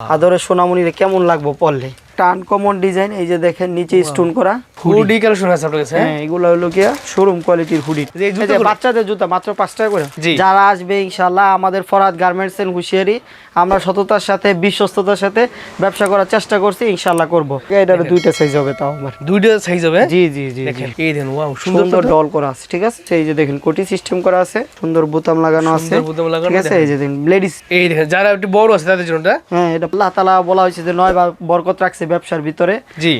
আদরের সোনামণিরে কেমন লাগবো পড়লে টান কমন ডিজাইন এই যে দেখেন নিচে স্টোন করা। হুডি কালেকশন আছে আপনার কাছে হ্যাঁ? হ্যাঁ এগুলো হলো কি শোরুম কোয়ালিটির হুডি এই জুতোগুলো? বাচ্চাদের জুতা মাত্র পাঁচ টাকা করে। যারা আসবে ইনশাল্লাহ আমাদের ফরাদ গার্মেন্টস এন্ড হুশিয়ারি আমরা সততার সাথে বিশ্বস্ততার সাথে ব্যবসা করার চেষ্টা করছি ইনশাল্লাহ করব। এটার দুইটা সাইজ হবে তাও আমার দুইটা সাইজ হবে? জি জি জি। দেখেন এই দেখেন ওয়াও সুন্দর সুন্দর ডল করা আছে ঠিক আছে? এই যে দেখেন কোটি সিস্টেম করা আছে সুন্দর বোতাম লাগানো আছে সুন্দর বোতাম লাগানো, ঠিক আছে? এই যে দেখেন লেডিস এই দেখেন যারা একটু বড় আছে তাদের জন্য এটা। হ্যাঁ এটা আল্লাহ তালা বলা হয়েছে যে নয় বা বরকত রাখছে ব্যবসার ভিতরে। জি।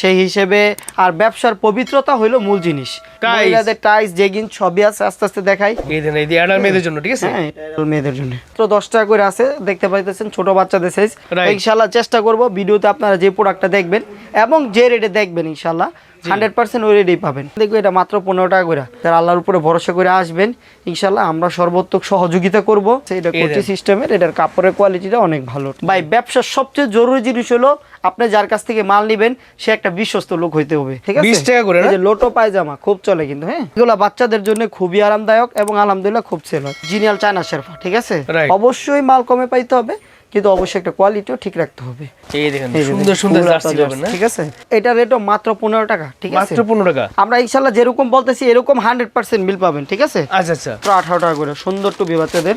সেই হিসেবে আর ব্যবসার পবিত্রতা হইল মূল জিনিস। মহিলাদের টাইস জেগিন সবই আছে আস্তে আস্তে দেখাই। এই দেখেন এই অ্যাডাল মেয়েদের জন্য ঠিক আছে? হ্যাঁ মেয়েদের জন্য। তো দশ টাকা করে আছে দেখতে পাইতেছেন ছোট বাচ্চাদের সাইজ. ইনশাল্লাহ চেষ্টা করব ভিডিওতে আপনারা যে প্রোডাক্টটা দেখবেন এবং যে রেটে দেখবেন ইনশাল্লাহ হান্ড্রেড পার্সেন্ট ওই রেটেই পাবেন। দেখবে এটা মাত্র পনেরো টাকা করে। তার আল্লাহর উপরে ভরসা করে আসবেন ইনশাল্লাহ আমরা সর্বোত্তক সহযোগিতা করব। এটা কোচি সিস্টেমের এটার কাপড়ের কোয়ালিটিটা অনেক ভালো। ভাই ব্যবসার সবচেয়ে জরুরি জিনিস হলো আপনি যার কাছ থেকে মাল নেবেন সে একটা বিশ্বস্ত লোক হইতে হবে। ঠিক আছে? 20 টাকা করে এই যে লোটো পায়জামা খুব চলে কিন্তু হ্যাঁ? এগুলো বাচ্চাদের জন্য খুবই আরামদায়ক এবং আলহামদুলিল্লাহ খুব সেল হয়। জিনিয়াল চায়না শেরফা ঠিক আছে? অবশ্যই মাল কমে পাইতে হবে। কিন্তু অবশ্যই একটা কোয়ালিটিও ঠিক রাখতে হবে। এই দেখেন সুন্দর সুন্দর জার্সি পাবেন না? ঠিক আছে? এটা রেটও মাত্র পনেরো টাকা ঠিক আছে? মাত্র পনেরো টাকা। আমরা ইনশাল্লাহ যেরকম বলতেছি এরকম হান্ড্রেড পার্সেন্ট বিল পাবেন ঠিক আছে? আচ্ছা আচ্ছা। মাত্র আঠারো টাকা করে সুন্দর টুপি বাচ্চাদের।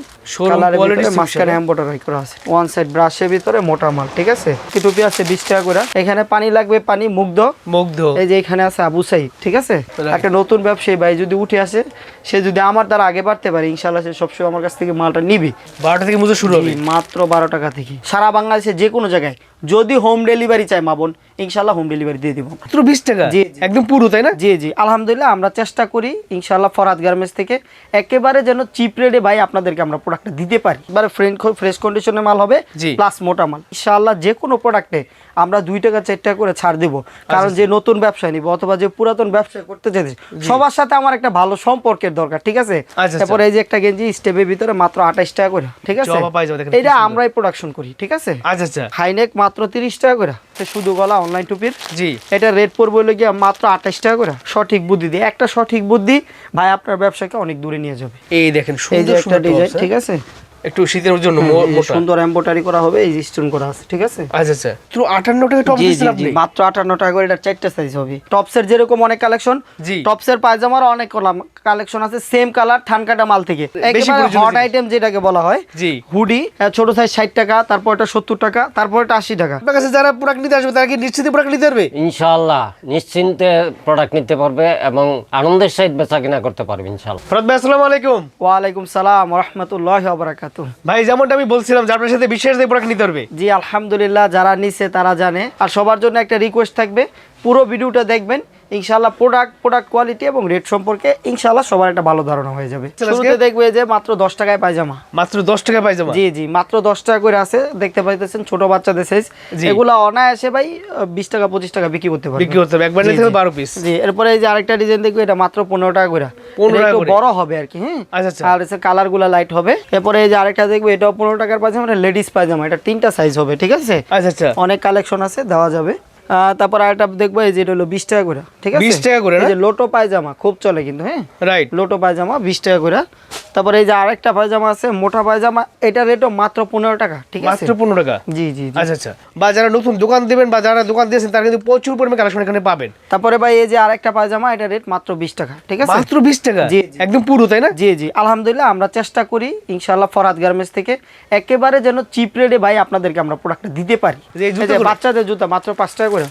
ভিতরে suit মাঝখানে হবে। এম্বোটারি করা আছে। ওয়ান সাইড ব্রাশের ভিতরে মোটা মাল ঠিক আছে? কি টুপি আছে বিশ টাকা করে। এখানে পানি লাগবে পানি মুগ্ধ। মুগ্ধ। এই যে এখানে আছে আবু সাইদ ঠিক আছে? একটা নতুন ব্যবসায়ী ভাই যদি উঠে আসে সে যদি আমার দ্বারা আগে বাড়তে পারে ইনশাল্লাহ সে সবসময় আমার কাছ থেকে মালটা নিবি। বারোটা থেকে মুজো শুরু হবে। মাত্র বারো টাকা থেকে। সারা বাংলাদেশে যে কোনো জায়গায়। যদি হোম ডেলিভারি চাই মাবন ইনশাল্লাহ হোম ডেলিভারি দিয়ে দিব। মাত্র বিশ টাকা? জি। একদম পুরো তাই না? জি জি। আলহামদুলিল্লাহ আমরা চেষ্টা করি ইনশাল্লাহ ফরাদ গার্মেন্টস থেকে একেবারে যেন চিপ রেটে ভাই আপনাদেরকে আমরা প্রোডাক্টটা দিতে পারি। এবারে ফ্রেন্ড ফ্রেশ কন্ডিশনের মাল হবে প্লাস মোটা মাল। ইনশাল্লাহ যে কোনো প্রোডাক্টে আমরা দুই টাকা চার টাকা করে ছাড় দেবো। কারণ যে নতুন ব্যবসা নিব অথবা যে পুরাতন ব্যবসা করতে চাইছে সবার সাথে আমার একটা ভালো সম্পর্কের দরকার ঠিক আছে? আচ্ছা। তারপরে এই যে একটা গেঞ্জি স্টেপের ভিতরে মাত্র আঠাশ টাকা করে ঠিক আছে? এটা আমরাই প্রোডাকশন করি ঠিক আছে? আচ্ছা আচ্ছা। হাইনেক মাত্র তিরিশ টাকা করে। শুধু গলা অনলাইন টুপির। জি। এটা রেট পড়বে হলো গিয়ে মাত্র আঠাশ টাকা করে। সঠিক বুদ্ধি দিয়ে। একটা সঠিক বুদ্ধি ভাই আপনার ব্যবসাকে অনেক দূরে নিয়ে যাবে। এই দেখেন সুন্দর একটা ডিজাইন ঠিক? আছে? একটু শীতের জন্য এই মো- যে মোটা। সুন্দর এম্বোটারি করা হবে এই স্টোন করা আছে ঠিক আছে? আচ্ছা আচ্ছা। তো আটান্ন টাকা টপ আপনি? মাত্র আটান্ন টাকা করে এটা চারটা সাইজ হবে। টপসের যেরকম অনেক কালেকশন জি। টপসের পায়জামার অনেক কালেকশন আছে সেম কালার ঠানকাটা মাল থেকে। একেবারে হট আইটেম যেটাকে বলা হয় জি। হুডি ছোট সাইজ ষাট টাকা তারপর এটা সত্তর টাকা তারপর এটা আশি টাকা। আপনার কাছে যারা প্রোডাক্ট নিতে আসবে তারা কি নিশ্চিত প্রোডাক্ট নিতে পারবে? ইনশাআল্লাহ নিশ্চিন্তে প্রোডাক্ট নিতে পারবে এবং আনন্দের সহিত বেচা কিনা করতে পারবে ইনশাআল্লাহ। ফরাদ ভাই আসসালামু আলাইকুম। ওয়ালাইকুম সালাম রহমতুল্লাহ বারাকাতু ভাই যেমনটা আমি বলছিলাম যে আপনার সাথে বিশেষ প্রোডাক্ট নিতে পারবে। জি আলহামদুলিল্লাহ যারা নিছে তারা জানে। আর সবার জন্য একটা রিকোয়েস্ট থাকবে পুরো ভিডিওটা দেখবেন। ইনশাল্লাহ প্রোডাক্ট প্রোডাক্ট কোয়ালিটি এবং রেট সম্পর্কে ইনশাল্লাহ সবার একটা ভালো ধারণা হয়ে যাবে। শুরুতে দেখবে যে মাত্র দশ টাকায় পায়জামা। মাত্র দশ টাকা পাই যাব জি জি মাত্র দশ টাকা করে আছে। দেখতে পাইতেছেন ছোট বাচ্চাদের সাইজ। এগুলো অনায়াসে ভাই বিশ টাকা পঁচিশ টাকা বিক্রি করতে পারবে। বিক্রি করতে হবে একবার নিতে বারো পিস জি এরপরে এই যে আরেকটা ডিজাইন দেখবে এটা মাত্র পনেরো টাকা করে। 15 এটা টাকা একটু বড় হবে আর কি হ্যাঁ? আচ্ছা, আচ্ছা। আর এসে কালারগুলা লাইট হবে। এরপরে এই যে আরেকটা দেখবে এটাও পনেরো টাকার পায়জামা এটা লেডিস পায়জামা। এটা তিনটা সাইজ হবে ঠিক আছে? আচ্ছা আচ্ছা। অনেক কালেকশন আছে দেওয়া যাবে। তারপর আরেকটা দেখব এই যে এটা হলো বিশ টাকা করে ঠিক আছে? 20 টাকা করে এই যে লোটো পায়জামা খুব চলে কিন্তু হ্যাঁ? রাইট লোটো পায়জামা বিশ টাকা করে। তারপরে এই যে আরেকটা পায়জামা আছে মোটা পায়জামা এটা রেটও মাত্র পনেরো টাকা ঠিক আছে? মাত্র পনেরো টাকা? জি জি। আচ্ছা আচ্ছা। বা যারা নতুন দোকান দেবেন বা যারা দোকান দিয়েছেন তারা কিন্তু প্রচুর পরিমাণে কালেকশন এখানে পাবেন। তারপরে ভাই এই যে আরেকটা পায়জামা এটা রেট মাত্র বিশ টাকা ঠিক আছে? মাত্র বিশ টাকা? জি। একদম পুরো তাই না? জি জি। আলহামদুলিল্লাহ আমরা চেষ্টা করি ইনশাআল্লাহ ফরাদ গার্মেন্টস থেকে। একেবারে যেন চিপ রেটে ভাই আপনাদেরকে আমরা প্রোডাক্টটা দিতে পারি। বাচ্চাদের জুতা মাত্র পাঁচ টাকা করে?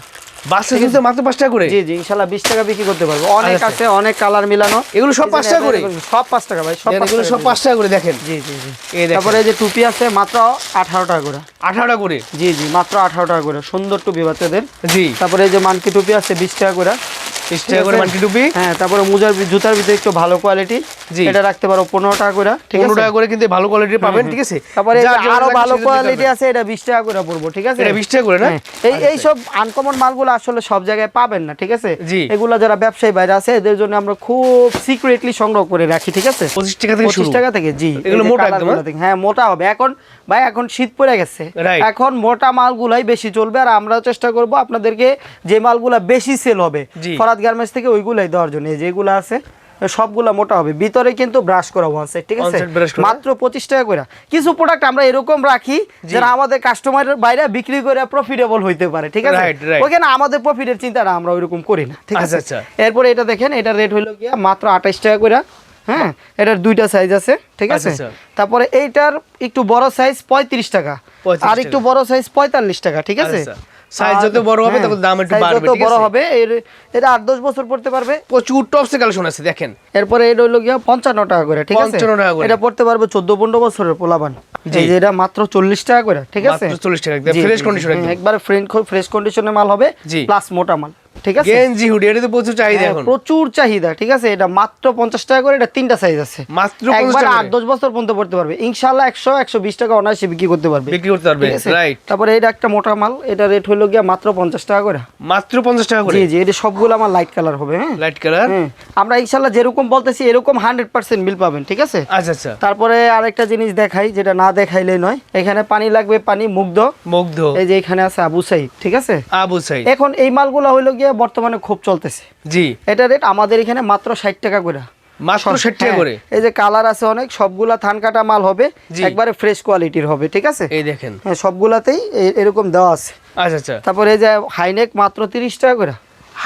বাসে জুতো মাত্র পাঁচ টাকা করে? জি জি ইনশাআল্লাহ বিশ টাকা বিক্রি করতে পারব। অনেক। আছে অনেক কালার মিলানো। এগুলো সব পাঁচ টাকা করে? সব পাঁচ টাকা ভাই সব এগুলো সব পাঁচ টাকা করে দেখেন। জি জি জি। তারপরে যে টুপি আছে মাত্র আঠারো টাকা করে। আঠারো টাকা করে? জি জি মাত্র আঠারো টাকা করে। সুন্দর টুপি বাচ্চাদের। জি। তারপরে যে মানকি টুপি আছে বিশ টাকা করে। টাকা করে আছে? টুপি হ্যাঁ তারপরে মুজার জুতার ভিতরে একটু ভালো কোয়ালিটি জি। এটা রাখতে পারো পনেরো টাকা করে ঠিক আছে টাকা করে কিন্তু ভালো কোয়ালিটির পাবেন ঠিক আছে তারপরে এই যে যার যেমন আরও ভালো কোয়ালিটি আছে এটা বিশ টাকা করে পড়ব ঠিক আছে এটা 20 টাকা করে না? হ্যাঁ। এই এই সব আনকমন মালগুলো আসলে সব জায়গায় পাবেন না ঠিক আছে জি। এগুলো যারা ব্যবসায়ী বাইরে আছে এদের জন্য আমরা খুব সিক্রেটলি সংগ্রহ করে রাখি ঠিক আছে পঁচিশ টাকা থেকে পঁচিশ টাকা থেকে জি এগুলো মোটা একদম, হ্যাঁ? হ্যাঁ মোটা হবে এখন ভাই এখন শীত পড়ে গেছে এখন মোটা মালগুলাই বেশি চলবে আর চেষ্টা করব আপনাদেরকে যে মালগুলা বেশি সেল হবে। ফরাদ গার্মেন্টস থেকে ওইগুলাই দেওয়ার জন্য এই যেগুলো আছে সবগুলা মোটা হবে। ভিতরে কিন্তু ব্রাশ করা ওয়ান সাইড ঠিক আছে। মাত্র পঁচিশ টাকা করে। কিছু প্রোডাক্ট আমরা এরকম রাখি যারা আমাদের কাস্টমারের বাইরে বিক্রি করে প্রফিটেবল হইতে পারে ঠিক আছে. ওখানে আমাদের প্রফিটের চিন্তাটা আমরা ওইরকম করি না ঠিক আছে? আচ্ছা, আচ্ছা। এরপরে এটা দেখেন এটা রেট হলো গিয়া মাত্র আঠাইশ টাকা করে। হ্যাঁ? এটার দুইটা সাইজ আছে ঠিক আছে? আচ্ছা, আচ্ছা। তারপরে এইটার একটু বড় সাইজ পঁয়ত্রিশ টাকা। আর একটু বড় সাইজ পঁয়তাল্লিশ টাকা ঠিক আছে? আর- যত বড় হবে হ্যাঁ, তত দাম একটু বাড়বে, ঠিক বড় হবে এর এটা 8 10 বছর পড়তে পারবে। প্রচুর টপসে কালেকশন আছে দেখেন। এরপরে এটা হলো গিয়া পঞ্চান্ন টাকা করে ঠিক আছে? 55 টাকা করে। এটা পড়তে পারবে চোদ্দ পনেরো বছরের পোলাবান এই যে এটা মাত্র চল্লিশ টাকা করে ঠিক আছে? মাত্র 40 টাকা, একদম ফ্রেশ কন্ডিশন একদম। একবার ফ্রেশ কন্ডিশনে মাল হবে প্লাস মোটা মাল। ঠিক আছে? গেঞ্জি হুডি এটা তো প্রচুর চাহিদা হ্যাঁ, এখন। প্রচুর চাহিদা ঠিক আছে? এটা মাত্র পঞ্চাশ টাকা করে এটা তিনটা সাইজ আছে। মাত্র 50 টাকা আট করে। দশ বছর পর্যন্ত পড়তে পারবে। একশো একশো বিশ টাকা অনায়াসে বিক্রি করতে পারবে। বিক্রি করতে পারবে রাইট তারপরে এটা একটা মোটা মাল এটা রেট হলো গিয়া মাত্র পঞ্চাশ টাকা করে। মাত্র পঞ্চাশ টাকা করে? জি জি এটা সবগুলো আমার লাইট কালার হবে হ্যাঁ? লাইট কালার আমরা ইনশাল্লাহ যেরকম বলতেছি এরকম হান্ড্রেড পার্সেন্ট বিল পাবেন ঠিক আছে? আচ্ছা আচ্ছা। তারপরে আরেকটা জিনিস দেখাই যেটা না দেখাইলে নয়। এখানে পানি লাগবে পানি মুগ্ধ। মুগ্ধ। এই যে এখানে আছে আবু সাইদ ঠিক আছে? আবু সাইদ। এখন এই মালগুলো হইল গিয়ে বর্তমানে খুব চলতেছে। জি। এটা রেট আমাদের এখানে মাত্র ষাট টাকা করে। মাত্র ষাট টাকা হ্যাঁ, করে এই যে কালার আছে অনেক সবগুলা থান কাটা মাল হবে একবারে ফ্রেশ কোয়ালিটির হবে ঠিক আছে? এই দেখেন। হ্যাঁ সবগুলাতেই এরকম দেওয়া আছে। আচ্ছা আচ্ছা। তারপরে এই যে হাইনেক মাত্র তিরিশ টাকা করে।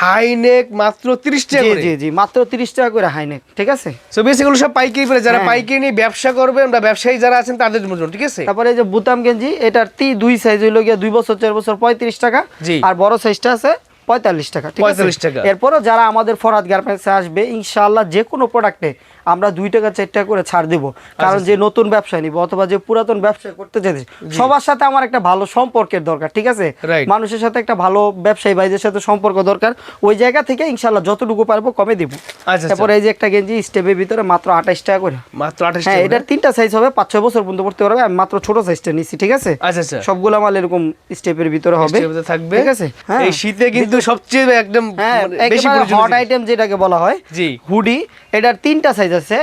হাইনেক মাত্র 30 টাকা করে? জি জি মাত্র তিরিশ টাকা করে হাইনেক ঠিক আছে? সো বেসিক্যালি সব পাইকারি করে যারা হ্যাঁ। পাইকারি নিয়ে ব্যবসা করবেন বা ব্যবসায়ী যারা আছেন তাদের জন্য ঠিক আছে? তারপরে এই যে বুতাম গেঞ্জি এটার তি দুই সাইজ হইল গিয়ে দুই বছর চার বছর পঁয়ত্রিশ টাকা। আর বড় সাইজটা আছে পঁয়তাল্লিশ টাকা পঁয়তাল্লিশ টাকা। এরপরও যারা আমাদের ফরাদ গার্মেন্টসে আসবে ইনশাআল্লাহ যে কোনো প্রোডাক্টে আমরা দুই টাকা চার টাকা করে ছাড় দেবো। কারণ যে নতুন ব্যবসা নিব অথবা যে পুরাতন ব্যবসা করতে চাইছে সবার সাথে আমার একটা ভালো সম্পর্কের দরকার ঠিক আছে? মানুষের সাথে একটা ভালো ব্যবসায়ী ভাইদের সাথে সম্পর্ক দরকার ওই জায়গা থেকে ইনশাআল্লাহ যতটুকু পারব কমে দিব। আচ্ছা। তারপরে এই যে একটা গেঞ্জি স্টেপের ভিতরে মাত্র আঠাইশ টাকা করে। মাত্র 28 হ্যাঁ এটার তিনটা সাইজ হবে পাঁচ ছয় বছর পর্যন্ত পড়তে পারবে আমি মাত্র ছোট সাইজটা নিচ্ছি ঠিক আছে? আচ্ছা আচ্ছা। সবগুলো মাল এরকম স্টেপের ভিতরে হবে। থাকবে। ঠিক আছে? হ্যাঁ। এই শীতে কিন্তু সবচেয়ে একদম হ্যাঁ মানে হট আইটেম যেটাকে বলা হয় জি। হুডি এটার তিনটা সাইজ আছে।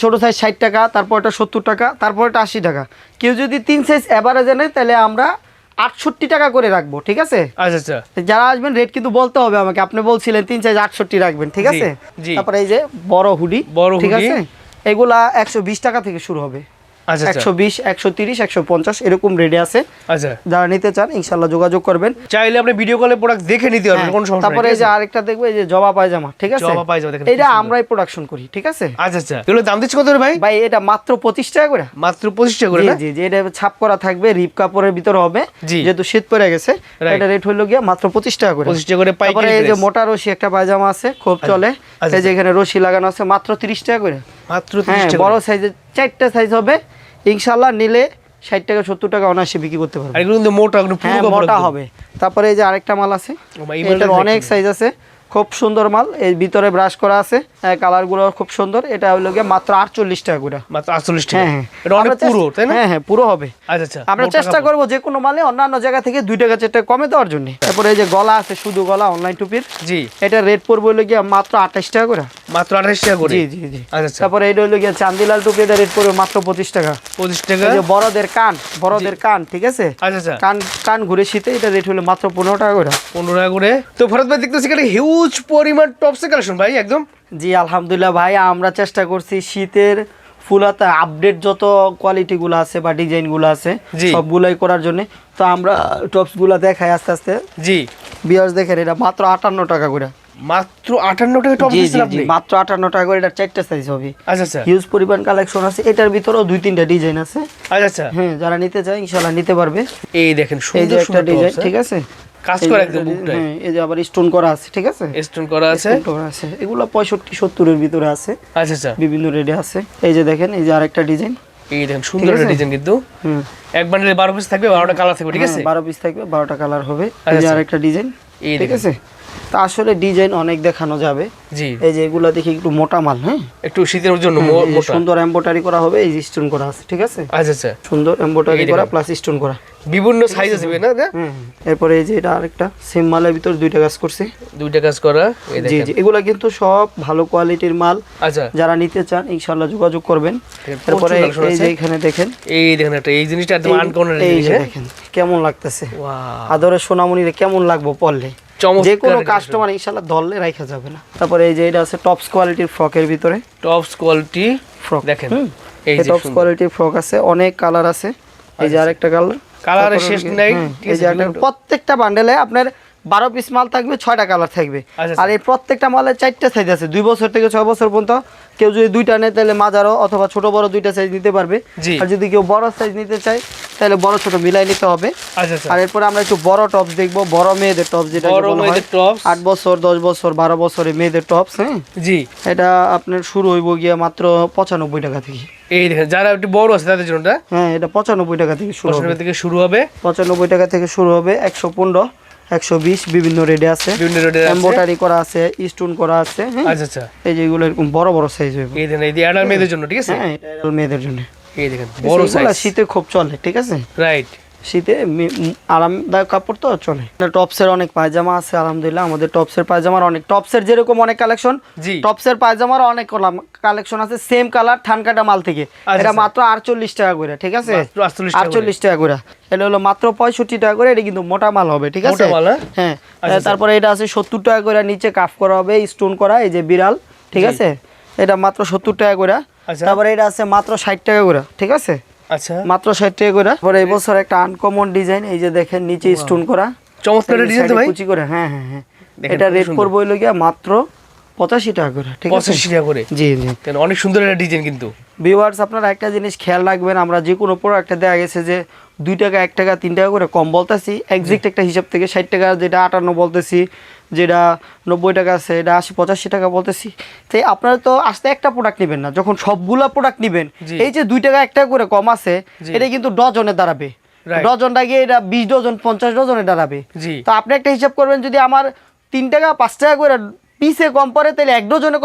ছোটো সাইজ ষাট টাকা তারপর এটা সত্তর টাকা তারপর এটা আশি টাকা। কেউ যদি তিন সাইজ অ্যাভারেজে নেয় তাহলে আমরা আটষট্টি টাকা করে রাখব ঠিক আছে? আচ্ছা আচ্ছা। যারা আসবেন রেট কিন্তু বলতে হবে আমাকে। আপনি বলছিলেন তিন সাইজ আটষট্টি রাখবেন ঠিক আছে? তারপরে এই যে বড় হুডি বড় ঠিক আছে? এগুলা একশো বিশ টাকা থেকে শুরু হবে। একশো বিশ একশো তিরিশ একশো পঞ্চাশ এরকম রেডি আছে। আচ্ছা। যারা নিতে চান ইনশাল্লাহ যোগাযোগ করবেন। চাইলে আপনি ভিডিও কলে প্রোডাক্ট দেখে নিতে পারবেন হ্যাঁ, সমস্যা তারপরে এই যে আরেকটা দেখব যে জবা পায়জামা ঠিক আছে? জবা পায়জামা দেখেন, এটা আমরাই প্রোডাকশন করি ঠিক আছে? আচ্ছা আচ্ছা। এগুলো দাম দিচ্ছে কত ভাই? ভাই এটা মাত্র পঁচিশ টাকা করে। মাত্র পঁচিশ টাকা করে জি জি জি এটা ছাপ করা থাকবে রিপ কাপড়ের ভিতরে হবে যেহেতু শীত পড়ে গেছে এটা রেট হলো গিয়ে মাত্র পঁচিশ টাকা করে। 25 টাকা করে পাইকারি তারপরে এই যে মোটা রশি একটা পায়জামা আছে খুব চলে। আচ্ছা, এই যে এখানে রশি লাগানো আছে মাত্র তিরিশ টাকা করে। মাত্র হ্যাঁ তিরিশ টাকা বড় সাইজের চারটা সাইজ হবে। ইনশাল্লাহ নিলে ষাট টাকা সত্তর টাকা অনায়াসে বিক্রি করতে পারবে। মোটা হ্যাঁ হবে। তারপরে এই যে আরেকটা মাল আছে এটার অনেক সাইজ আছে। খুব সুন্দর মাল। এর ভিতরে ব্রাশ করা আছে। কালারগুলো খুব সুন্দর। এটা হলো গিয়ে মাত্র আটচল্লিশ টাকা করে। মাত্র আটচল্লিশ টাকা। হ্যাঁ হ্যাঁ। এটা অনেক পুরো তাই না? হ্যাঁ হ্যাঁ পুরো হবে। আচ্ছা আচ্ছা আমরা চেষ্টা। করব যে কোনো মালে অন্যান্য জায়গা থেকে দুই টাকা চার টাকা কমে দেওয়ার জন্য। তারপরে এই যে গলা আছে শুধু গলা অনলাইন টুপির জি। এটা রেট পড়বে হলো গিয়ে মাত্র আঠাশ টাকা করে। মাত্র আঠাশ টাকা করে? জি জি জি। আচ্ছা আচ্ছা। তারপরে এটা হলো গিয়ে চান্দিলাল টুপি এটা রেট পড়বে মাত্র পঁচিশ টাকা। পঁচিশ টাকা? বড়দের কান বড়দের কান ঠিক আছে? আচ্ছা আচ্ছা। কান কান ঘুরে শীতে এটা রেট হলো মাত্র পনেরো টাকা করে। পনেরো টাকা করে। তো ভরত ভাই দেখতেছি এখানে হিউজ পরিমাণ টপসে কালেকশন ভাই একদম। জি আলহামদুলিল্লাহ ভাই আমরা চেষ্টা করছি শীতের ফুলাতে আপডেট যত কোয়ালিটিগুলো আছে বা ডিজাইনগুলো আছে। সবগুলোই করার জন্য। তো আমরা টপসগুলো দেখাই আস্তে আস্তে। জি। বিয়ার্স দেখেন এটা মাত্র আটান্ন টাকা করে। মাত্র আটান্ন টাকা টপ আপনি? মাত্র আটান্ন টাকা করে এটা চারটা সাইজ হবে। আচ্ছা আচ্ছা। হিউজ পরিমাণ কালেকশন আছে এটার ভিতরেও দুই তিনটা ডিজাইন আছে। আচ্ছা আচ্ছা। হ্যাঁ যারা নিতে চায় ইনশাল্লাহ নিতে পারবে। এই দেখেন সুন্দর সুন্দর ডিজাইন ঠিক আছে? কাজ এই করা একদম বুকটায়। হ্যাঁ, এই যে আবার স্টোন করা আছে ঠিক আছে? স্টোন করা আছে। করা আছে। এগুলো পঁয়ষট্টি সত্তরের ভিতরে আছে। আচ্ছা আচ্ছা। বিভিন্ন রেডে আছে। এই যে দেখেন এই যে আরেকটা ডিজাইন এই দেখেন সুন্দর আছে? ডিজাইন কিন্তু। হুম। এক বান্ডেলে বারো পিস থাকবে বারোটা কালার থাকবে ঠিক আছে? হ্যাঁ, বারো পিস থাকবে বারোটা কালার হবে। এই আচ্ছা, যে আচ্ছা। আরেকটা ডিজাইন এই ঠিক আছে? তা আসলে ডিজাইন অনেক দেখানো যাবে। জি। এই যে এগুলা দেখি একটু মোটা মাল হ্যাঁ? একটু শীতের জন্য এই মো- যে মোটা। সুন্দর এমব্রয়ডারি করা হবে এই যে স্টোন করা আছে ঠিক আছে? আচ্ছা আচ্ছা। সুন্দর এমব্রয়ডারি করা প্লাস স্টোন করা। বিভিন্ন সাইজ আছে না? এরপরে এই যে এটা আরেকটা সেম মালের ভিতর দুইটা কাজ করছি। দুইটা কাজ করা জি জি এগুলা কিন্তু সব ভালো কোয়ালিটির মাল। আচ্ছা। যারা নিতে চান ইনশাল্লাহ যোগাযোগ করবেন। তারপরে এই যে এখানে দেখেন। এই দেখেন একটা এই জিনিসটা একদম আনকমন এই জিনিস হ্যাঁ? দেখেন কেমন লাগতেছে। আদরের সোনামণিরে কেমন লাগবো পড়লে যে কোনো কাস্টমার ইনশাল্লাহ ধরলে রাখা যাবে না। তারপরে এই যে এটা আছে টপস কোয়ালিটির ফ্রকের ভিতরে। টপস কোয়ালিটি ফ্রক দেখেন। এই টপস। কোয়ালিটির ফ্রক আছে অনেক কালার আছে। এই যে আরেকটা কালার কালারের শেষ নাই, প্রত্যেকটা বান্ডেলে আপনার বারো পিস মাল থাকবে ছয়টা কালার থাকবে। আচ্ছা, আর এই প্রত্যেকটা মালে চারটা সাইজ আছে দুই বছর থেকে ছয় বছর পর্যন্ত। কেউ যদি দুইটা নেয় তাহলে মাজারও অথবা ছোট বড় দুইটা সাইজ নিতে পারবে। আর যদি কেউ বড় সাইজ নিতে চায় তাহলে বড় ছোট মিলাই নিতে হবে। আচ্ছা আচ্ছা। আর এরপরে আমরা একটু বড় টপস দেখব বড় মেয়েদের টপস যেটা। আট বছর দশ বছর বারো বছরের মেয়েদের টপস হ্যাঁ? জি। এটা আপনার শুরু হইব গিয়া মাত্র পঁচানব্বই টাকা থেকে। এই দেখেন যারা একটু বড় আছে তাদের জন্য হ্যাঁ এটা পঁচানব্বই টাকা থেকে শুরু হবে। থেকে শুরু হবে। পঁচানব্বই টাকা থেকে শুরু হবে একশো পনেরো একশো বিশ বিভিন্ন রেডে আছে। আছে। করা আছে স্টোন করা আছে হ্যাঁ? আচ্ছা আচ্ছা। এই যেগুলো এরকম বড় বড় সাইজ হইব। এই দেখেন এই যে মেয়েদের জন্য ঠিক আছে? হ্যাঁ মেয়েদের জন্য। এই দেখেন বড় সাইজ শীতে খুব চলে ঠিক আছে? রাইট শীতে আরামদায়ক কাপড় তো চলে। টপসের অনেক পায়জামা আছে আলহামদুলিল্লাহ। আমাদের টপসের পায়জামার অনেক টপসের যেরকম অনেক কালেকশন টপসের পায়জামার অনেক কালেকশন আছে সেম কালার ঠানকাটা মাল থেকে। আচ্ছা, এটা আচ্ছা। মাত্র আটচল্লিশ টাকা করে ঠিক আছে? মাত্র 48 টাকা করে। আটচল্লিশ টাকা করে। এটা হলো মাত্র পঁয়ষট্টি টাকা করে এটা কিন্তু মোটা মাল হবে ঠিক আছে? হ্যাঁ? হ্যাঁ আচ্ছা, তারপরে এটা আছে সত্তর টাকা করে নিচে কাফ করা হবে স্টোন করা এই যে বিড়াল ঠিক আছে? এটা মাত্র সত্তর টাকা করে। আচ্ছা। তারপরে এটা আছে মাত্র ষাট টাকা করে ঠিক আছে? আচ্ছা। মাত্র ষাট টাকা করে। তারপরে এই বছর একটা আনকমন ডিজাইন এই যে দেখেন নিচে স্টোন করা। চমৎকার ডিজাইন তো ভাই। কুচি করে হ্যাঁ হ্যাঁ হ্যাঁ। এটা রেট করব হইল গিয়া মাত্র পঁচাশি টাকা করে ঠিক আছে? পঁচাশি টাকা করে? জি জি। কেন অনেক সুন্দর একটা ডিজাইন কিন্তু। ভিউয়ার্স আপনারা একটা জিনিস খেয়াল রাখবেন আমরা যে কোনো প্রোডাক্টে দেওয়া গেছে যে দুই টাকা এক টাকা তিন টাকা করে কম বলতেছি। একজ্যাক্ট একটা হিসাব থেকে ষাট টাকা যেটা আটান্ন বলতেছি যেটা নব্বই টাকা আছে এটা আশি পঁচাশি টাকা বলতেছি। তাই আপনারা তো আসতে একটা প্রোডাক্ট নেবেন না যখন সবগুলা প্রোডাক্ট নেবেন এই যে দুই টাকা একটা করে কম আছে এটা কিন্তু ডজনে দাঁড়াবে। ডজনটা গিয়ে এটা বিশ ডজন পঞ্চাশ ডজনে দাঁড়াবে। তো আপনি একটা হিসাব করবেন যদি আমার তিন টাকা পাঁচ টাকা করে পিসে কম পড়ে তাহলে এক ডজনে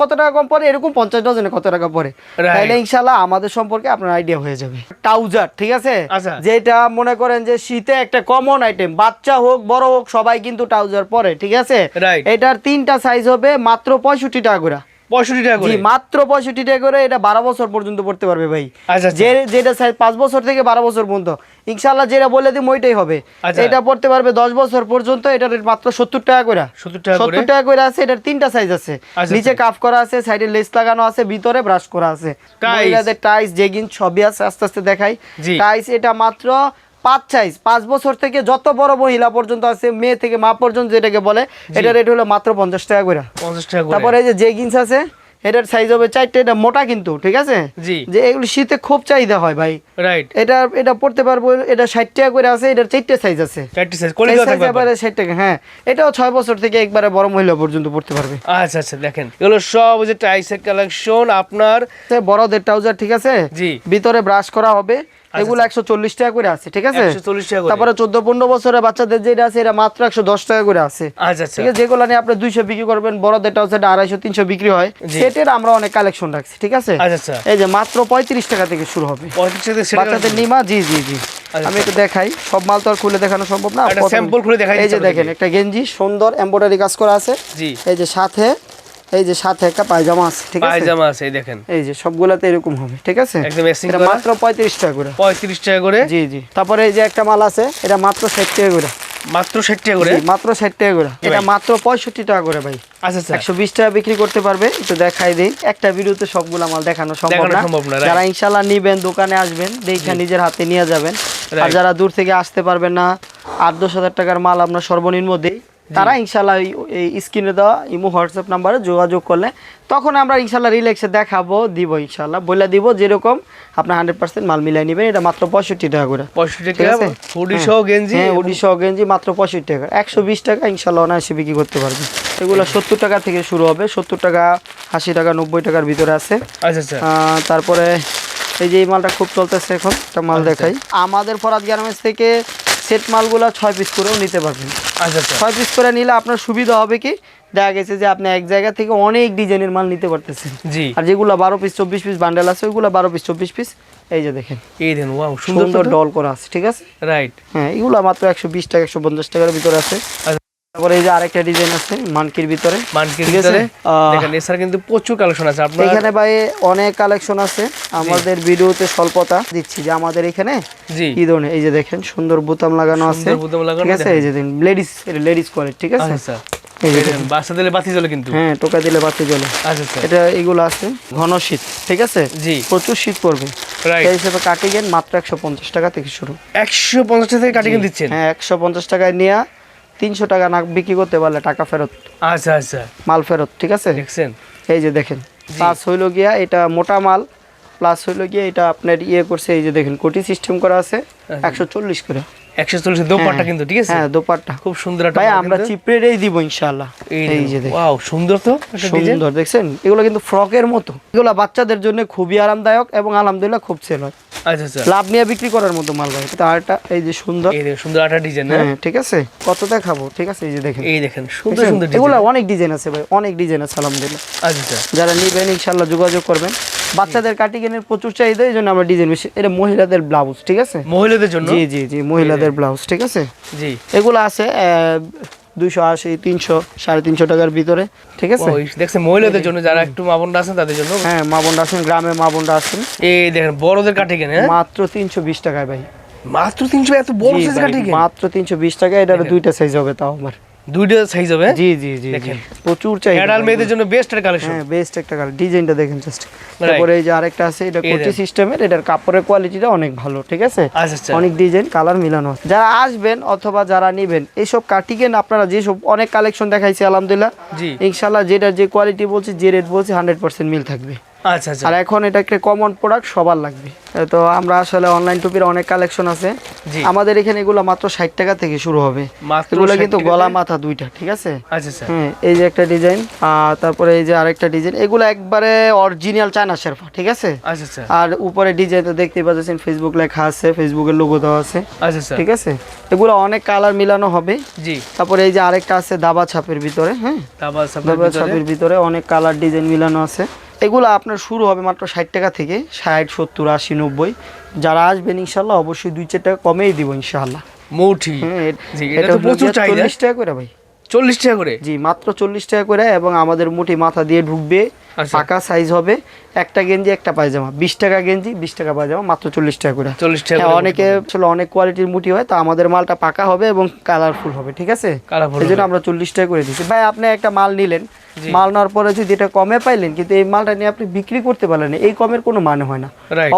কত টাকা কম পড়ে? এরকম পঞ্চাশ ডজনে কত টাকা পড়ে? তাহলে ইনশাল্লাহ আমাদের সম্পর্কে আপনার আইডিয়া হয়ে যাবে। ট্রাউজার ঠিক আছে? আচ্ছা। যেটা মনে করেন যে শীতে একটা কমন আইটেম বাচ্চা হোক বড় হোক সবাই কিন্তু ট্রাউজার পরে ঠিক আছে. এটার তিনটা সাইজ হবে মাত্র পঁয়ষট্টি টাকা করে। পঁয়ষট্টি টাকা করে। মাত্র পঁয়ষট্টি টাকা করে এটা বারো বছর পর্যন্ত পড়তে পারবে ভাই। আচ্ছা, আচ্ছা। যে যেটা সাইজ পাঁচ বছর থেকে বারো বছর পর্যন্ত। ইনশাল্লাহ যেটা বলে দিই ওইটাই হবে। আচ্ছা। এটা পড়তে পারবে দশ বছর পর্যন্ত এটার মাত্র সত্তর টাকা করে। 70 টাকা করে? সত্তর টাকা করে আছে এটার তিনটা সাইজ আছে। নিচে। কাফ করা আছে সাইডে লেস লাগানো আছে ভিতরে ব্রাশ করা আছে। মহিলাদের টাইস জেগিন সবই আছে আস্তে আস্তে দেখাই। টাইস এটা মাত্র পাঁচ সাইজ পাঁচ বছর থেকে যত বড় মহিলা পর্যন্ত আছে মেয়ে থেকে মা পর্যন্ত যেটাকে বলে এটা রেট হলো মাত্র পঞ্চাশ টাকা করে। পঞ্চাশ টাকা তারপরে এই যে জেগিন্স আছে এটার সাইজ হবে চারটে এটা মোটা কিন্তু ঠিক আছে? জি। যে এগুলো শীতে খুব চাহিদা হয় ভাই। রাইট এটা এটা পড়তে পারব এটা ষাট টাকা করে আছে এটার চারটে সাইজ আছে। চারটি সাইজ এবারে ষাট টাকা হ্যাঁ। এটাও ছয় বছর থেকে একবারে বড় মহিলা পর্যন্ত পড়তে পারবে। আচ্ছা আচ্ছা দেখেন এগুলো সব যে টাইসের কালেকশন আপনার বড়দের ট্রাউজার ঠিক আছে? জি। ভিতরে ব্রাশ করা হবে। এগুলো একশো চল্লিশ টাকা করে আছে ঠিক আছে? 140 টাকা করে। তারপরে চোদ্দ পনেরো বছরের বাচ্চাদের যেটা আছে এটা মাত্র একশো দশ টাকা করে আছে। আচ্ছা আচ্ছা। ঠিক আছে? যেগুলো নিয়ে আপনি দুইশো বিক্রি করবেন বড়দের ট্রাউজার আড়াইশো তিনশো বিক্রি হয়। সেটের আমরা অনেক কালেকশন রাখছি ঠিক আছে? আচ্ছা আচ্ছা। এই যে মাত্র পঁয়ত্রিশ টাকা থেকে শুরু হবে। বাচ্চাদের নিমা জি জি জি। আচ্ছা। আমি একটু দেখাই সব মাল তো আর খুলে দেখানো সম্ভব না। একটা খুলে দেখাই এই যে দেখেন একটা গেঞ্জি সুন্দর এমব্রয়ডারি কাজ করা আছে। এই যে সাথে এই যে সাথে একটা পায়জামা আছে ঠিক আছে? পায়জামা আছে এই দেখেন। এই যে সবগুলাতে এরকম হবে ঠিক আছে? একদম matching এটা। মাত্র পঁয়ত্রিশ টাকা করে। পঁয়ত্রিশ টাকা করে। জি জি। তারপরে এই যে একটা মাল আছে এটা মাত্র ষাট টাকা করে। মাত্র ষাট টাকা করে? মাত্র ষাট টাকা করে। এটা মাত্র পঁয়ষট্টি টাকা করে ভাই। আচ্ছা আচ্ছা। একশো বিশ টাকা বিক্রি করতে পারবে একটু দেখাই দেই। একটা ভিডিওতে সবগুলা মাল দেখানো সম্ভব না. যারা ইনশাআল্লাহ নিবেন দোকানে আসবেন দেখে নিজের হাতে নিয়ে যাবেন। আর যারা দূর থেকে আসতে পারবেন না আট দশ হাজার টাকার মাল আমরা সর্বনিম্ন দিই। তারা ইনশাল্লাহ এই- স্ক্রিনে দেওয়া ইমো হোয়াটসঅ্যাপ নাম্বারে যোগাযোগ করলে তখন আমরা ইনশাল্লাহ রিল্যাক্সে দেখাবো দিব ইনশাল্লাহ বলে দিব যেরকম আপনার হান্ড্রেড পার্সেন্ট মাল মিলাই নেবেন এটা মাত্র পঁয়ষট্টি টাকা করে। পঁয়ষট্টি টাকা? হুডি হ্যাঁ। সহ গেঞ্জি? হ্যাঁ হুডি সহ গেঞ্জি মাত্র পঁয়ষট্টি টাকা। একশো বিশ টাকা ইনশাল্লাহ অনায়াসে বিক্রি করতে পারবে এগুলো সত্তর টাকা থেকে শুরু হবে। সত্তর টাকা আশি টাকা নব্বই টাকার ভিতরে আছে। আচ্ছা আচ্ছা। তারপরে এই যে এই মালটা খুব চলতেছে এখন একটা মাল দেখাই। আমাদের ফরাদ গার্মেন্টস থেকে সেট মালগুলো ছয় পিস করেও নিতে পারবেন। আচ্ছা আচ্ছা। ছয় পিস করে নিলে আপনার সুবিধা হবে কি? দেখা গেছে যে আপনি এক জায়গা থেকে অনেক ডিজাইনের মাল নিতে পারতেছেন। জি। আর যেগুলো বারো পিস চব্বিশ পিস বান্ডেল আছে ওইগুলো বারো পিস চব্বিশ পিস এই যে দেখেন। এই দেন ওয়াও সুন্দর সুন্দর ডল করা আছে ঠিক আছে? রাইট হ্যাঁ এগুলো মাত্র একশো বিশ টাকা একশো পঞ্চাশ টাকার ভিতরে আছে। আচ্ছা। তারপরে এই যে আরেকটা ডিজাইন আছে মানকির ভিতরে। মানকির ঠিক আছে? ভিতরে? দেখেন এছাড়া কিন্তু প্রচুর কালেকশন আছে। আপনার এখানে ভাই অনেক কালেকশন আছে। আমাদের ভিডিওতে স্বল্পতা দিচ্ছি যে আমাদের এখানে জি। কি ধরনের এই যে দেখেন সুন্দর বোতাম লাগানো আছে। বোতাম লাগানো, ঠিক আছে? এই যে দেখেন লেডিস লেডিস কোয়ালিটি ঠিক আছে? এই যে বাতি জ্বলে কিন্তু। হ্যাঁ টোকা দিলে বাতি জ্বলে। আচ্ছা এটা এগুলো আছে ঘন শীত ঠিক আছে? জি। প্রচুর শীত পড়বে। রাইট সেই হিসেবে কাটি মাত্র একশো পঞ্চাশ টাকা থেকে শুরু। একশো পঞ্চাশ টাকা থেকে কাটিং দিচ্ছেন? হ্যাঁ একশো পঞ্চাশ টাকায় নিয়ে তিনশো টাকা না বিক্রি করতে পারলে টাকা ফেরত। আচ্ছা আচ্ছা। মাল ফেরত ঠিক আছে? দেখছেন? এই যে দেখেন প্লাস হইল গিয়া এটা মোটা মাল প্লাস হইল গিয়া এটা আপনার ইয়ে করছে এই যে দেখেন কোটি সিস্টেম করা আছে একশো চল্লিশ করে। একশো চল্লিশ দোপাট্টা কিন্তু ঠিক আছে? হ্যাঁ দোপাট্টা। খুব সুন্দর ভাই আমরা কিন্তু। দিব ইনশাআল্লাহ। এই যে ওয়াও সুন্দর তো সুন্দর দেখছেন? এগুলো কিন্তু ফ্রকের মতো। এগুলো বাচ্চাদের জন্য খুবই আরামদায়ক এবং আলহামদুলিল্লাহ খুব সেল হয়। আচ্ছা আচ্ছা। লাভ নিয়ে বিক্রি করার মতো মাল ভাই। তো এই যে সুন্দর। এই দেখেন সুন্দর ডিজাইন হ্যাঁ? ঠিক আছে? কত দেখাবো? ঠিক আছে এই যে দেখেন। এই দেখেন সুন্দর সুন্দর এগুলো অনেক ডিজাইন আছে ভাই। অনেক ডিজাইন আছে আলহামদুলিল্লাহ। আচ্ছা আচ্ছা। যারা নিবেন ইনশাল্লাহ যোগাযোগ করবেন। বাচ্চাদের কাটিকেনের প্রচুর চাহিদা এই জন্য আমরা ডিজাইন বেশি এটা মহিলাদের ব্লাউজ ঠিক আছে? মহিলাদের জন্য? জি জি জি মহিলাদের ব্লাউজ ঠিক আছে? জি। এগুলো আছে দুইশো আশি তিনশো সাড়ে তিনশো টাকার ভিতরে ঠিক আছে? দেখছে মহিলাদের জন্য যারা একটু মা বোনরা আছেন তাদের জন্য। হ্যাঁ মা বোনরা আছেন গ্রামে মা বোনরা আছেন। এই দেখেন বড়দের কাটিং কেন মাত্র তিনশো বিশ টাকায় ভাই। মাত্র তিনশো এত বড় সাইজ মাত্র তিনশো বিশ টাকা এটা দুইটা সাইজ হবে তাও আমার। দুইটা সাইজ হবে জি জি জি দেখেন। প্রচুর অ্যাডাল মেয়েদের জন্য বেস্ট এর কালেকশন হ্যাঁ বেস্ট একটা কালার ডিজাইনটা দেখেন জাস্ট তারপরে এই যে আরেকটা আছে এটা কোটি। সিস্টেমের এটার কাপড়ের কোয়ালিটিটা অনেক ভালো ঠিক আছে? আচ্ছা আচ্ছা। অনেক ডিজাইন কালার মিলানো আছে। যারা আসবেন অথবা যারা নেবেন এইসব কাটিকেন আপনারা যেসব অনেক কালেকশন দেখাইছি আলহামদুলিল্লাহ। ইনশাল্লাহ যেটার যে কোয়ালিটি বলছি যে রেট বলছি হান্ড্রেড পার্সেন্ট মিল থাকবে। আচ্ছা আচ্ছা। আর এখন এটা একটা কমন প্রোডাক্ট সবার লাগবে। তো আমরা আসলে অনলাইন টুপির অনেক কালেকশন আছে। আমাদের এখানে এগুলো মাত্র ষাট টাকা থেকে শুরু হবে। এগুলো কিন্তু গলা মাথা দুইটা ঠিক আছে? হ্যাঁ এই যে একটা ডিজাইন আর তারপরে এই যে আরেকটা ডিজাইন এগুলো একবারে অরিজিনাল চায়না শেরফা ঠিক আছে? আর উপরে ডিজাইন তো দেখতেই পাচ্ছেন ফেসবুক লেখা আছে ফেসবুকের লোগো দেওয়া আছে। ঠিক আছে? এগুলো অনেক কালার মিলানো হবে। জি। তারপরে এই যে আরেকটা আছে দাবা ছাপের ভিতরে হ্যাঁ? দাবা ছাপের ভিতরে। অনেক কালার ডিজাইন মিলানো আছে। এগুলো আপনার শুরু হবে মাত্র ষাট টাকা থেকে ষাট সত্তর আশি নব্বই। যারা আসবেন ইনশাল্লাহ অবশ্যই দুই চার টাকা কমেই দিব ইনশাল্লাহ। মৌঠি। এটা প্রচুর টাকা করে ভাই। চল্লিশ টাকা করে? জি মাত্র চল্লিশ টাকা করে এবং আমাদের মুঠি মাথা দিয়ে ঢুকবে। আচ্ছা। পাকা সাইজ হবে। একটা গেঞ্জি একটা পায়জামা। বিশ টাকা গেঞ্জি বিশ টাকা পায়জামা মাত্র চল্লিশ টাকা করে। চল্লিশ টাকা হ্যাঁ, অনেকে আসলে অনেক কোয়ালিটির মুঠি হয় তো আমাদের মালটা পাকা হবে এবং কালারফুল হবে ঠিক আছে? এই জন্য আমরা চল্লিশ টাকা করে দিচ্ছি ভাই আপনি একটা মাল নিলেন। মাল নেওয়ার পরে যদি এটা কমে পাইলেন কিন্তু এই মালটা নিয়ে আপনি বিক্রি করতে পারলেন না, এই কমের কোনো মানে হয় না।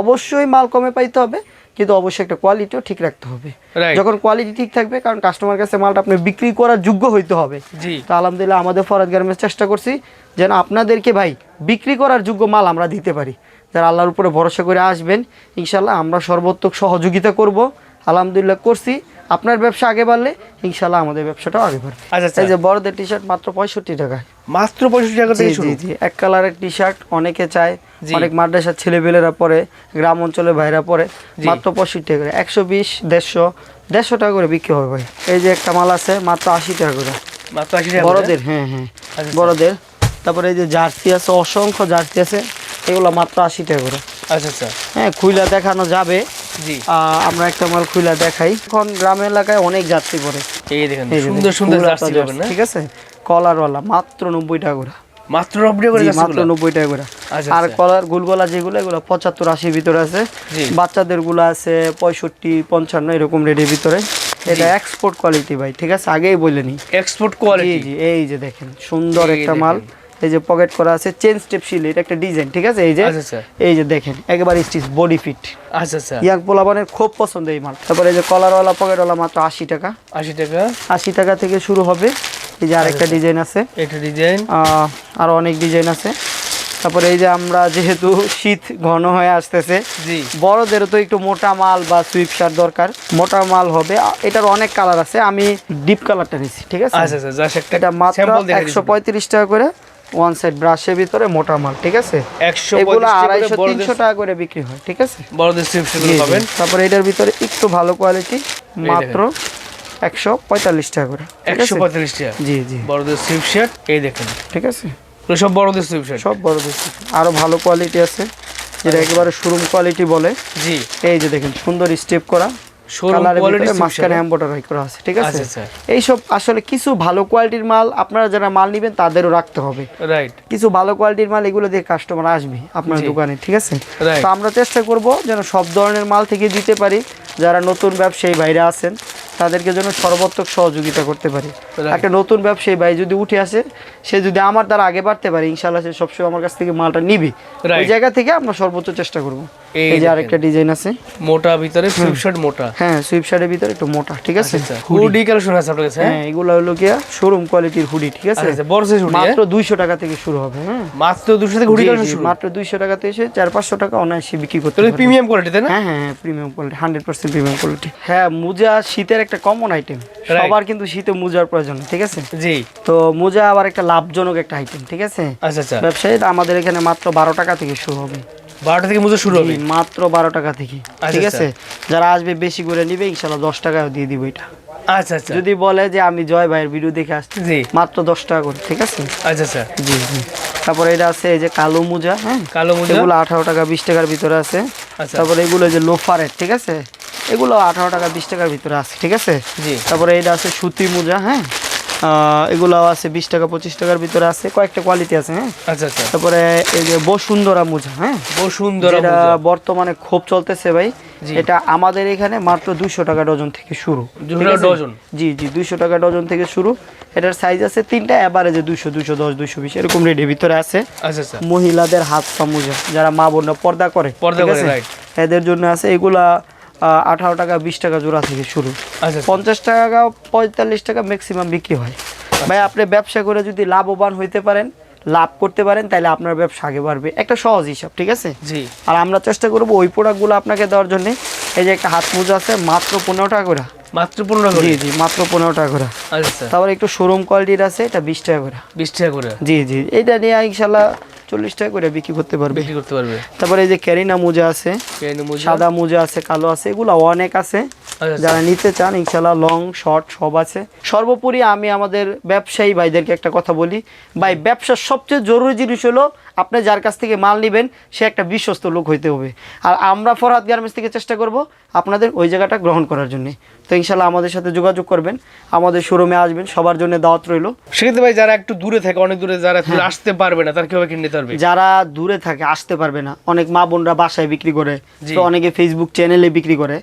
অবশ্যই মাল কমে পাইতে হবে। কিন্তু অবশ্যই একটা কোয়ালিটিও ঠিক রাখতে হবে। যখন কোয়ালিটি ঠিক থাকবে কারণ কাস্টমার কাছে মালটা আপনি বিক্রি করার যোগ্য হইতে হবে। জি। তো আলহামদুলিল্লাহ আমাদের ফরাজ গার্মেন্টস চেষ্টা করছি যেন আপনাদেরকে ভাই বিক্রি করার যোগ্য মাল আমরা দিতে পারি। যারা আল্লাহর উপরে ভরসা করে আসবেন ইনশাল্লাহ আমরা সর্বোত্তক সহযোগিতা করব। আলহামদুলিল্লাহ করছি। আপনার ব্যবসা আগে বাড়লে ইনশাল্লাহ আমাদের ব্যবসাটাও আগে বাড়বে। আচ্ছা আচ্ছা। এই যে বড়দের টি শার্ট মাত্র পঁয়ষট্টি টাকায়। মাত্র পঁয়ষট্টি টাকা থেকে শুরু? জি। এক কালারের টি শার্ট অনেকে চায় অনেক মাদ্রাসার ছেলেপেলেরা পরে গ্রাম অঞ্চলে ভাইরা পরে মাত্র পঁয়ষট্টি টাকা করে। একশো বিশ দেড়শো দেড়শো টাকা করে বিক্রি হবে ভাই। এই যে একটা মাল আছে মাত্র আশি টাকা করে। মাত্র আশি টাকা বড়দের হ্যাঁ হ্যাঁ। আচ্ছা, বড়দের। তারপরে এই যে জার্সি আছে অসংখ্য জার্সি আছে এগুলো মাত্র আশি টাকা করে। আচ্ছা আচ্ছা। হ্যাঁ খুইলা দেখানো যাবে। আমরা একটা মাল খুইলা দেখাই। এখন গ্রাম এলাকায় অনেক যাত্রী পরে এই দেখেন সুন্দর সুন্দর জার্সি পাবেন না? ঠিক আছে? কলারওয়ালা মাত্র নব্বই টাকা করে। মাত্র নব্বই করে মাত্র নব্বই টাকা করে। আচ্ছা, আর আচ্ছা। কলার গুলগলা যেগুলো এগুলো পঁচাত্তর আশির ভিতরে আছে। বাচ্চাদেরগুলো আছে পঁয়ষট্টি পঞ্চান্ন এরকম রেটের ভিতরে। এটা এক্সপোর্ট কোয়ালিটি ভাই ঠিক আছে? আগেই বলে নি। এক্সপোর্ট কোয়ালিটি এই যে দেখেন সুন্দর একটা মাল। এই যে পকেট করা আছে চেন স্টেপ শিল এটা একটা ডিজাইন ঠিক আছে? এই যে আচ্ছা আচ্ছা। এই যে দেখেন একেবারে স্টিচ বডি ফিট আচ্ছা আচ্ছা। ইয়াং পোলাবানের খুব পছন্দ এই মাল। তারপরে এই যে কলারওয়ালা পকেটওয়ালা মাত্র আশি টাকা। আশি টাকা। আশি টাকা থেকে শুরু হবে। এই যে আরেকটা ডিজাইন আছে। এটা ডিজাইন আরও অনেক ডিজাইন আছে। তারপরে এই যে আমরা যেহেতু শীত ঘন হয়ে আসতেছে জি। বড়দেরও তো একটু মোটা মাল বা সুইপ শার্ট দরকার। মোটা মাল হবে। এটার অনেক কালার আছে। আমি ডিপ কালারটা নিছি ঠিক আছে? এটা মাত্র একশো পঁয়ত্রিশ টাকা করে। ওয়ান সাইড ব্রাশের ভিতরে মোটা মাল ঠিক আছে? এগুলো করে আড়াইশো তিনশো টাকা করে বিক্রি হয় ঠিক আছে? বড়দের। পাবেন। তারপরে এটার ভিতরে একটু ভালো কোয়ালিটি মাত্র একশো পঁয়তাল্লিশ টাকা করে একশো পঁয়তাল্লিশ টাকা। জি জি। বড়দের স্লিপ শার্ট এই দেখেন। ঠিক আছে? সব বড়দের স্লিপ শার্ট সব বড় দেখছি আরও ভালো কোয়ালিটি আছে যেটা একেবারে শোরুম কোয়ালিটি বলে। জি। এই যে দেখেন সুন্দর স্টেপ করা। Showroom কালারের quality ভিতরে solution, মাঝখানে? করা আছে ঠিক আছে। এইসব আসলে কিছু ভালো কোয়ালিটির মাল আপনারা যারা মাল নেবেন তাদেরও রাখতে হবে। রাইট কিছু ভালো কোয়ালিটির মাল এগুলো দিয়ে কাস্টমার আসবে আপনার দোকানে ঠিক আছে? তো আমরা চেষ্টা করব যেন সব ধরনের মাল থেকে দিতে পারি। যারা নতুন ব্যবসায়ী বাইরে আছেন তাদেরকে যেন সর্বোত্তক সহযোগিতা করতে পারি। একটা নতুন ব্যবসায়ী ভাই যদি উঠে আসে সে যদি আমার দ্বারা আগে বাড়তে পারে ইনশাল্লাহ সে সবসময় আমার কাছ থেকে মালটা নিবে। ওই জায়গা থেকে আমরা সর্বোচ্চ চেষ্টা করব। এই এই যে আরেকটা ডিজাইন আছে। মোটা ভিতরে ফ্লিপশার্ট মোটা। হ্যাঁ সুইপ ভিতরে একটু মোটা ঠিক আছে? হুডি। কালেকশন আছে আপনার কাছে হ্যাঁ? হ্যাঁ এগুলো হলো শোরুম কোয়ালিটির হুডি ঠিক আছে? আচ্ছা, আচ্ছা, বড় সাইজ হুডি মাত্র দুইশো টাকা থেকে শুরু হবে হ্যাঁ? মাত্র থেকে হুডি কালেকশন শুরু। মাত্র দুইশো টাকা থেকে এসে চার পাঁচশো টাকা অনায়াসে বিক্রি করতে প্রিমিয়াম কোয়ালিটি তাই না? হ্যাঁ হ্যাঁ হ্যাঁ premium quality hundred percent premium quality হ্যাঁ মোজা শীতের একটা কমন আইটেম সবার কিন্তু শীতে মোজার প্রয়োজন ঠিক আছে? জি। তো মোজা আবার একটা লাভজনক একটা আইটেম ঠিক আছে? আচ্ছা আচ্ছা। ব্যবসায়ী আমাদের এখানে মাত্র বারো টাকা থেকে শুরু হবে। বারোটা থেকে মুজো শুরু হবে। মাত্র বারো টাকা থেকে। ঠিক আচ্ছা। আছে? যারা আসবে বেশি করে নিবে ইনশাল্লাহ দশ টাকাও দিয়ে দিব এটা। আচ্ছা আচ্ছা। যদি বলে যে আমি জয় ভাইয়ের ভিডিও দেখে আসছি জি। মাত্র দশ টাকা করে ঠিক আছে? আচ্ছা আচ্ছা। জি জি। তারপরে এটা আছে এই যে কালো মোজা হ্যাঁ? কালো মুজা। এগুলো আঠারো টাকা বিশ টাকার ভিতরে আছে। আচ্ছা। তারপরে এগুলো যে লোফারের ঠিক আছে? এগুলো আঠারো টাকা বিশ টাকার ভিতরে আছে ঠিক আছে? জি। তারপরে এটা আছে সুতি মোজা হ্যাঁ? আহ, এগুলো আছে বিশ টাকা পঁচিশ টাকার ভিতরে আছে। কয়েকটা কোয়ালিটি আছে হ্যাঁ? আচ্ছা আচ্ছা। তারপরে এই যে বসুন্ধরা মোজা হ্যাঁ? বহু সুন্দর বর্তমানে খুব চলতেছে ভাই এটা আমাদের এখানে মাত্র দুইশো টাকা ডজন থেকে শুরু 200 ঠিক টাকা আছে? ডজন? জি জি দুইশো টাকা ডজন থেকে শুরু। এটার সাইজ আছে তিনটা অ্যাভারেজে দুইশো দুইশো দশ দুইশো বিশ এরকম রেডের ভিতরে আছে। আচ্ছা আচ্ছা। মহিলাদের হাত পা মোজা যারা মা বোনরা পর্দা করে পর্দা করে, এদের জন্য আছে এগুলা আঠারো টাকা বিশ টাকা জোড়া থেকে শুরু। আচ্ছা আচ্ছা। পঞ্চাশ টাকা পঁয়তাল্লিশ টাকা ম্যাক্সিমাম বিক্রি হয়। ভাই আপনি ব্যবসা করে যদি লাভবান হইতে পারেন লাভ করতে পারেন তাহলে আপনার ব্যবসা আগে বাড়বে। একটা সহজ হিসাব ঠিক আছে? জি। আর আমরা চেষ্টা করব ওই প্রোডাক্টগুলো আপনাকে দেওয়ার জন্য। এই যে একটা হাত মোজা আছে মাত্র পনেরো টাকা করে। মাত্র পনেরো জি জি মাত্র পনেরো টাকা করে। আচ্ছা। তারপরে একটু শোরুম কোয়ালিটির আছে এটা বিশ টাকা করে। বিশ টাকা করে? জি জি এটা নিয়ে ইনশাল্লাহ চল্লিশ টাকা করে বিক্রি করতে পারবে। বিক্রি করতে পারবে। তারপরে এই যে ক্যারিনা মোজা আছে সাদা মোজা আছে কালো আছে এগুলো অনেক আছে। আচ্ছা। যারা নিতে চান ইনশাল্লাহ লং শর্ট সব আছে। সর্বোপরি আমি আমাদের ব্যবসায়ী ভাইদেরকে একটা কথা বলি ভাই ব্যবসার সবচেয়ে জরুরি জিনিস হলো আপনি যার কাছ থেকে মাল নেবেন সে একটা বিশ্বস্ত লোক হইতে হবে। আর আমরা ফরহাদ গার্মেন্টস থেকে চেষ্টা করব আপনাদের ওই জায়গাটা গ্রহণ করার জন্য। তো ইনশাল্লাহ আমাদের সাথে যোগাযোগ করবেন আমাদের শোরুমে আসবেন সবার জন্য দাওয়াত রইল। সেক্ষেত্রে ভাই যারা একটু দূরে থাকে অনেক দূরে যারা হ্যাঁ। আসতে পারবে না তার কীভাবে কিনতে পারবে? যারা দূরে থাকে আসতে পারবে না। অনেক মা বোনরা বাসায় বিক্রি করে তো অনেকে ফেসবুক চ্যানেলে বিক্রি করে।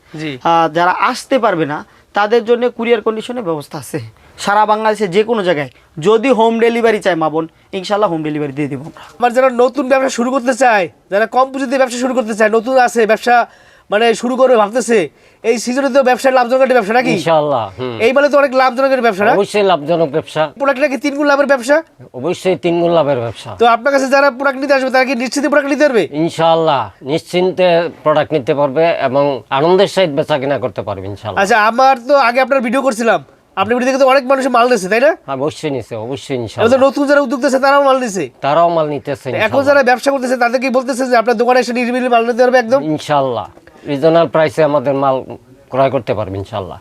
যারা আসতে পারবে না তাদের জন্য কুরিয়ার কন্ডিশনের ব্যবস্থা আছে। সারা বাংলাদেশে যে কোনো জায়গায়। যদি হোম ডেলিভারি চায় মা বোন ইনশাল্লাহ হোম ডেলিভারি দিয়ে দিব আমরা। আমার যারা নতুন ব্যবসা শুরু করতে চায় যারা কম পুঁজিতে ব্যবসা শুরু করতে চায় নতুন আছে ব্যবসা মানে শুরু করবে ভাবতেছে এই সিজনে তো ব্যবসা লাভজনক একটা ব্যবসা নাকি? ইনশাআল্লাহ এই বলে তো অনেক লাভজনক একটা ব্যবসা না? অবশ্যই লাভজনক ব্যবসা। প্রোডাক্ট নাকি তিন গুণ লাভের ব্যবসা? অবশ্যই তিন গুণ লাভের ব্যবসা। তো আপনার কাছে যারা প্রোডাক্ট নিতে আসবে তারা কি নিশ্চিত প্রোডাক্ট নিতে পারবে? ইনশাআল্লাহ নিশ্চিন্তে প্রোডাক্ট নিতে পারবে এবং আনন্দের সহিত বেচা কিনা করতে পারবে ইনশাআল্লাহ। আচ্ছা আমার তো আগে আপনার ভিডিও করছিলাম। আপনি ভিডিও দেখে তো অনেক মানুষ মাল নিছে তাই না? অবশ্যই নিছে অবশ্যই ইনশাআল্লাহ নতুন যারা উদ্যোক্তা আছে তারাও মাল নিছে। তারাও মাল নিতেছে এখন যারা ব্যবসা করতেছে তাদেরকে বলতেছে যে আপনার দোকানে এসে নিরিবিলি মাল নিতে পারবে একদম। ইনশাআল্লাহ রিজনাল প্রাইসে আমাদের মাল ক্রয় করতে পারবে ইনশাআল্লাহ